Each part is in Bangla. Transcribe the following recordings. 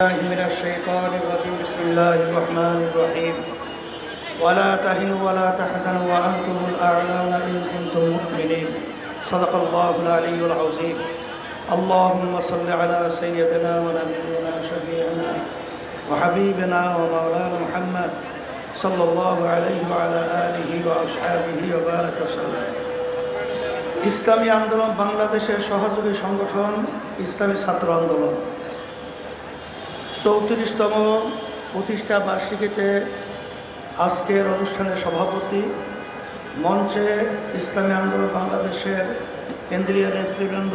الله من الشيطان الرجيم بسم الله الرحمن الرحيم ولا تهنوا ولا تحزنوا وأنتم الأعلون إن كنتم مؤمنين صدق الله العلي العظيم اللهم صل على سيدنا ونبينا شفيعنا وحبيبنا ومولانا محمد صلى الله عليه وعلى آله وأصحابه وبارك وسلم ইসলামী আন্দোলন বাংলাদেশের সহযোগী সংগঠন ইসলামী ছাত্র আন্দোলন চৌত্রিশতম প্রতিষ্ঠা বার্ষিকীতে আজকের অনুষ্ঠানের সভাপতি মঞ্চে ইসলামী আন্দোলন বাংলাদেশের কেন্দ্রীয় নেতৃবৃন্দ,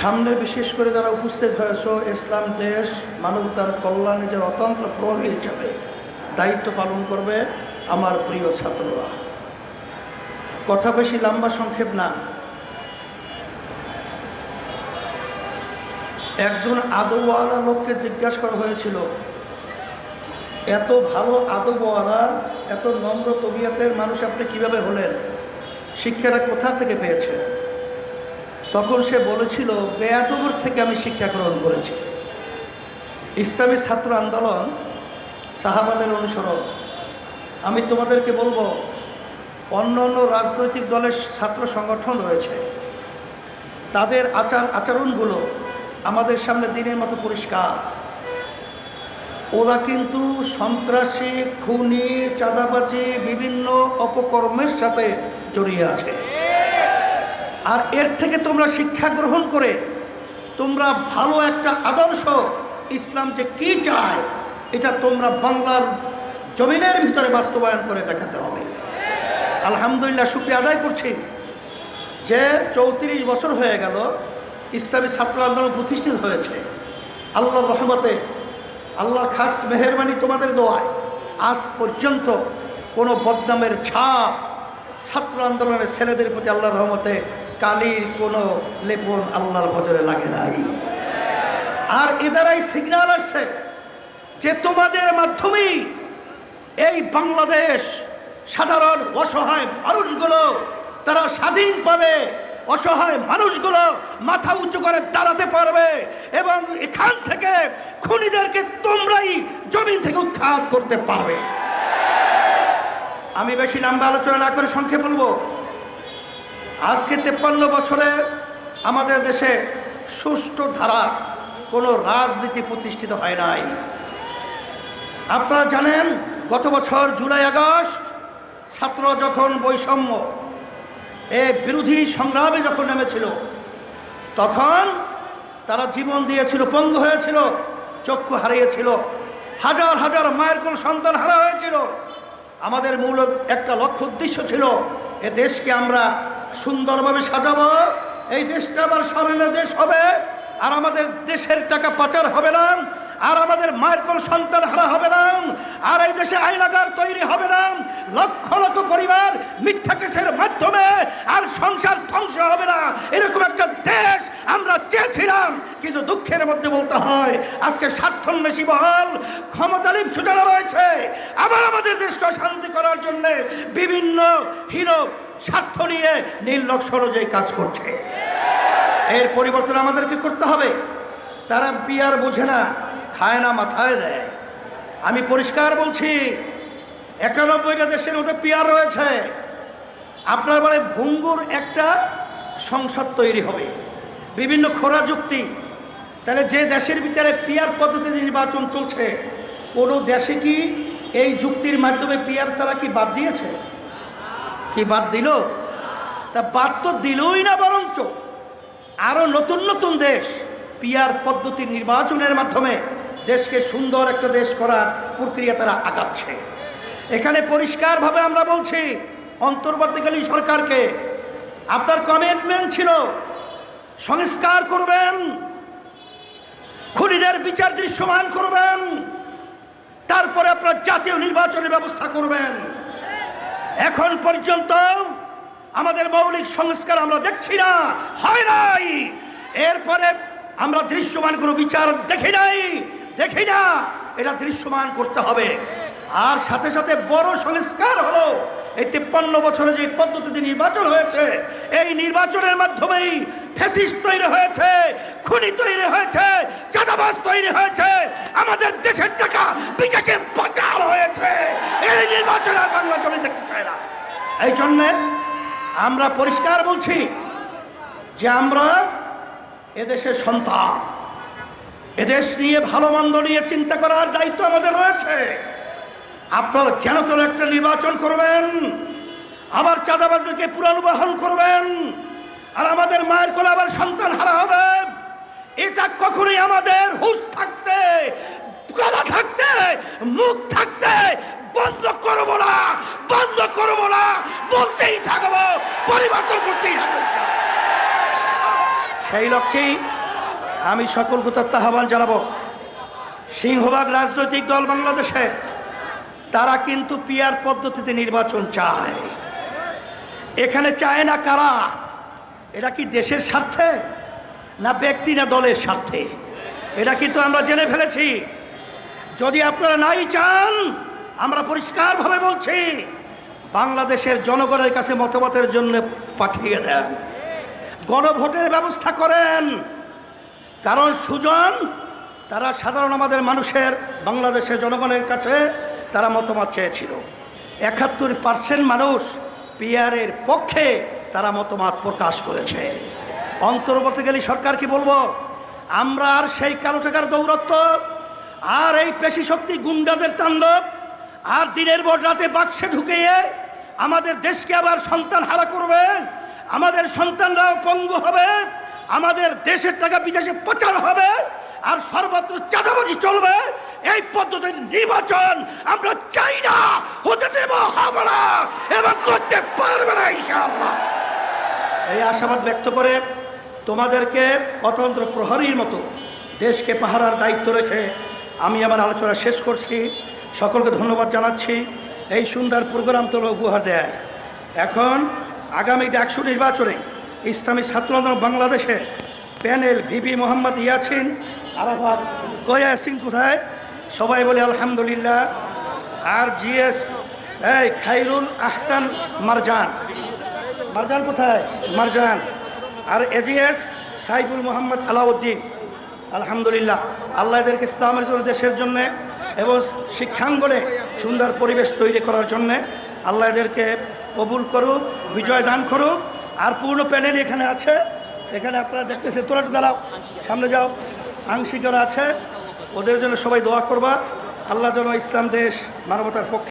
সামনে বিশেষ করে যারা উপস্থিত হয়েছ, ইসলাম দেশ মানবতার কল্যাণে যে অতন্ত্র প্রহরী হিসাবে দায়িত্ব পালন করবে আমার প্রিয় ছাত্ররা। কথা বেশি লম্বা সংক্ষেপ না। একজন আদবওয়ালা লোককে জিজ্ঞাসা করা হয়েছিল, এত ভালো আদবওয়ালা, এত নম্র তবিয়তের মানুষ আপনি কীভাবে হলেন? শিক্ষাটা কোথা থেকে পেয়েছে তখন সে বলেছিল, বেয়াদবর থেকে আমি শিক্ষা গ্রহণ করেছি। ইসলামী ছাত্র আন্দোলন সাহাবাদের অনুসরণ। আমি তোমাদেরকে বলব, অন্য অন্য রাজনৈতিক দলের ছাত্র সংগঠন রয়েছে। তাদের আচার আচরণগুলো আমাদের সামনে দিনের মতো পরিষ্কার। ওরা কিন্তু সন্ত্রাসী, খুনি, চাঁদাবাজি, বিভিন্ন অপকর্মের সাথে জড়িয়ে আছে। আর এর থেকে তোমরা শিক্ষা গ্রহণ করে, তোমরা ভালো একটা আদর্শ ইসলাম যে কি চায়, এটা তোমরা বাংলার জমিনের ভিতরে বাস্তবায়ন করে দেখাতে হবে। আলহামদুলিল্লাহ শুক্রিয়া আদায় করছি যে চৌত্রিশ বছর হয়ে গেল ইসলামী ছাত্র আন্দোলন প্রতিষ্ঠিত হয়েছে। আল্লাহর রহমতে, আল্লাহর খাস মেহরবানি তোমাদের দোয়ায় আজ পর্যন্ত কোনো বদনামের ছাপ ছাত্র আন্দোলনের ছেলেদের প্রতি আল্লাহর রহমতে কালির কোনো লেপন আল্লাহর বজরে লাগে নাই। আর এ দ্বারাই সিগন্যাল আসছে যে তোমাদের মাধ্যমেই এই বাংলাদেশ সাধারণ অসহায় মানুষগুলো তারা স্বাধীনভাবে অসহায় মানুষগুলো মাথা উঁচু করে দাঁড়াতে পারবে এবং এখান থেকে খুনিদেরকে তোমরাই জমিন থেকে উৎখাত করতে পারবে। আমি বেশি লম্বা আলোচনা না করে সংক্ষেপ বলব। আজকে তেপ্পান্ন বছরে আমাদের দেশে সুষ্ঠু ধারা কোনো রাজনীতি প্রতিষ্ঠিত হয় নাই। আপনারা জানেন, গত বছর জুলাই আগস্ট ছাত্র যখন বৈষম্য এ বিরোধী সংগ্রামে যখন নেমেছিল, তখন তারা জীবন দিয়েছিল, পঙ্গু হয়েছিল, চক্ষু হারিয়েছিল, হাজার হাজার মায়ের কোন সন্তান হারা হয়েছিল। আমাদের মূল একটা লক্ষ্য উদ্দেশ্য ছিল, এ দেশকে আমরা সুন্দরভাবে সাজাবো, এই দেশটা আবার সামনে দেশ হবে। আর আমাদের দেশের টাকা পাচার হবে না, আর আমাদের মায়ের কোন সন্তান হারা হবে না, আর এই দেশে আইনাগার তৈরি হবে না, লক্ষ লক্ষ পরিবার মিথ্যা কেসের মাধ্যমে আর সংসার ধ্বংস হবে না। এরকম একটা দেশ আমরা চেয়েছিলাম, কিন্তু দুঃখের মধ্যে বলতে হয়, আজকে স্বার্থন্বেষী বহল ক্ষমতালিপ সুযোগ রয়েছে। আবার আমাদের দেশকে শান্তি করার জন্য বিভিন্ন হিরো স্বার্থ নিয়ে নীল সরজেই কাজ করছে। এর পরিবর্তন আমাদেরকে করতে হবে। তারা পিয়ার বোঝে না, খায় না, মাথায় দেয়। আমি পরিষ্কার বলছি, একানব্বইটা দেশের মধ্যে পিয়ার রয়েছে। আপনার বলে ভঙ্গুর একটা সংসদ তৈরি হবে। বিভিন্ন খোরা যুক্তি। তাহলে যে দেশের ভিতরে পিয়ার পদ্ধতিতে নির্বাচন চলছে, কোনো দেশে কি এই যুক্তির মাধ্যমে পিয়ার তারা কি বাদ দিয়েছে? কি বাদ দিল? তা বাদ তো দিলই না বরঞ্চ। আরও নতুন নতুন দেশ পিয়ার পদ্ধতির নির্বাচনের মাধ্যমে দেশকে সুন্দর একটা দেশ করার প্রক্রিয়া তারা আগাচ্ছে। এখানে পরিষ্কারভাবে আমরা বলছি, অন্তর্বর্তীকালীন সরকারকে আপনার কমিটমেন্ট ছিল, সংস্কার করবেন, খুনিদের বিচার দৃশ্যমান করবেন, তারপরে আপনার জাতীয় নির্বাচনের ব্যবস্থা করবেন। এখন পর্যন্ত আমাদের মৌলিক সংস্কার আমরা দেখছি না, হয় নাই। এরপরে আমরা দৃশ্যমান কোনো বিচার দেখি নাই, দেখি না, এটা দৃশ্যমান করতে হবে। আর সাথে সাথে বড় সংস্কার হলো, এই তিপ্পান্ন বছরে যে পদ্ধতিতে নির্বাচন হয়েছে, এই নির্বাচনের মাধ্যমেই ফ্যাসিস্ট তৈরি হয়েছে, খুনি তৈরি হয়েছে, চাঁদাবাজ তৈরি হয়েছে, আমাদের দেশের টাকা বিদেশে পাচার হয়েছে। এই নির্বাচন বাংলা জমি দেখতে চায় না। এই জন্যে আমরা পরিষ্কার বলছি যে আমরা এদেশের সন্তান। এদেশ নিয়ে ভালো মন্দ নিয়ে চিন্তা করার দায়িত্ব আমাদের রয়েছে। আপনারা যেন তেন একটা নির্বাচন করবেন, আবার চাঁদাবাজদেরকে পুনর্বাহন করবেন, আর আমাদের মায়ের কোলে আবার সন্তান হারা হবে। এটা কখনোই আমাদের হুশ থাকতে, গলা থাকতে, মুখ থাকতে বন্ধ করব না বন্ধ করব না বলতেই থাকব, পরিবর্তন করতেই থাকব। সেই লক্ষ্যেই আমি সকল কুতার আহ্বান জানাব। সিংহভাগ রাজনৈতিক দল বাংলাদেশে, তারা কিন্তু পিয়ার পদ্ধতিতে নির্বাচন চায়। এখানে চায় না কারা? এটা কি দেশের স্বার্থে? না ব্যক্তি না দলের স্বার্থে? এটা কিন্তু আমরা জেনে ফেলেছি। যদি আপনারা নাই চান আমরা পরিষ্কারভাবে বলছি, বাংলাদেশের জনগণের কাছে মতামতের জন্য পাঠিয়ে দেন। গণভোটের ব্যবস্থা করেন। কারণ সুজন, তারা সাধারণ আমাদের মানুষের, বাংলাদেশের জনগণের কাছে তারা মতামত চেয়েছিল। একাত্তর পার্সেন্ট মানুষ পিয়ারের পক্ষে তারা মতামত প্রকাশ করেছে। অন্তর্বর্তীকালী সরকার কি বলব? আমরা আর সেই কালো টাকার দৌরত্ব, আর এই পেশি শক্তি গুন্ডাদের তাণ্ডব আর দিনের পর রাতে বাক্সে ঢুকিয়ে আমাদের দেশকে আবার সন্তান হারা করবে, আমাদের সন্তানরাও পঙ্গু হবে, আমাদের দেশের টাকা বিদেশে প্রচার হবে, আর সর্বত্র চাঁদাবাজি চলবে। এই পদ্ধতির নির্বাচন আমরা চাই না, হতে দেব হবে না এবং করতে পারবে না ইনশাআল্লাহ। এই আশাবাদ ব্যক্ত করে তোমাদেরকে অতন্ত্র প্রহরীর মতো দেশকে পাহারার দায়িত্ব রেখে আমি আমার আলোচনা শেষ করছি। সকলকে ধন্যবাদ জানাচ্ছি। এই সুন্দর প্রোগ্রাম তোলা উপহার দেয়। এখন আগামী ডাকসু নির্বাচনে ইসলামী ছাত্র বাংলাদেশের প্যানেল ভিপি মোহাম্মদ ইয়াছিন, আরাফাত কয়া সিং কোথায়? সবাই বলে আলহামদুলিল্লাহ। আর জিএস, এই খাইরুল আহসান মারজান। মারজান কোথায়? মারজান। আর এজিএস, সাইফুল মোহাম্মদ আলাউদ্দিন। আলহামদুলিল্লাহ। আল্লাহ এদেরকে ইসলামের জন্য দেশের জন্যে এবং শিক্ষাঙ্গনে সুন্দর পরিবেশ তৈরি করার জন্যে আল্লাহ এদেরকে কবুল করুক, বিজয় দান করুক। আর পূর্ণ প্যানেল এখানে আছে। এখানে আপনারা দেখতেছে তোরা দাঁড়াও, সামনে যাও। আংশিকরা আছে, ওদের জন্য সবাই দোয়া করবা। আল্লাহ যেন ইসলাম দেশ মানবতার পক্ষে